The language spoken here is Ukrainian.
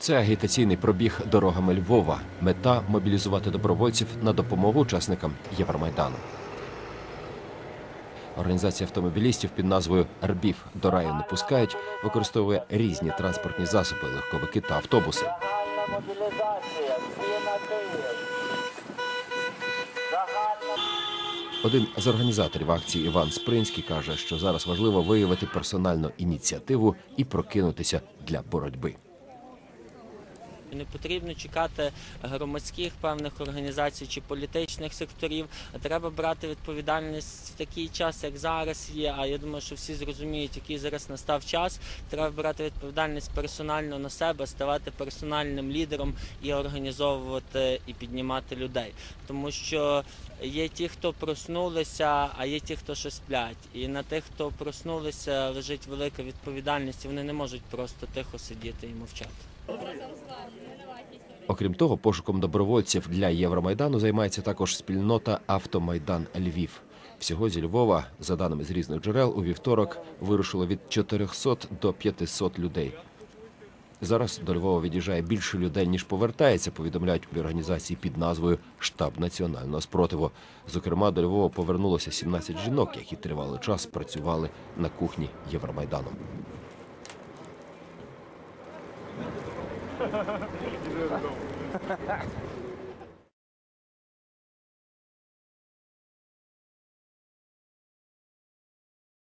Це агітаційний пробіг дорогами Львова. Мета мобілізувати добровольців на допомогу учасникам Євромайдану. Організація автомобілістів під назвою Рбів до раю не пускають, використовує різні транспортні засоби, легковики та автобуси. Один з організаторів акції Іван Спринський каже, що зараз важливо виявити персональну ініціативу і прокинутися для боротьби. Не потрібно чекати громадських певних організацій чи політичних секторів. Треба брати відповідальність в такий час, як зараз є. А я думаю, що всі зрозуміють, який зараз настав час. Треба брати відповідальність персонально на себе, ставати персональним лідером і організовувати і піднімати людей. Тому що є ті, хто проснулися, а є ті, хто ще сплять. І на тих, хто проснулися, лежить велика відповідальність. і Вони не можуть просто тихо сидіти і мовчати. Окрім того, пошуком добровольців для Євромайдану займається також спільнота Автомайдан Львів. Всього зі Львова, за даними з різних джерел, у вівторок вирушило від 400 до 500 людей. Зараз до Львова від'їжджає більше людей, ніж повертається, повідомляють у організації під назвою Штаб національного спротиву. Зокрема, до Львова повернулося 17 жінок, які тривалий час працювали на кухні Євромайдану. que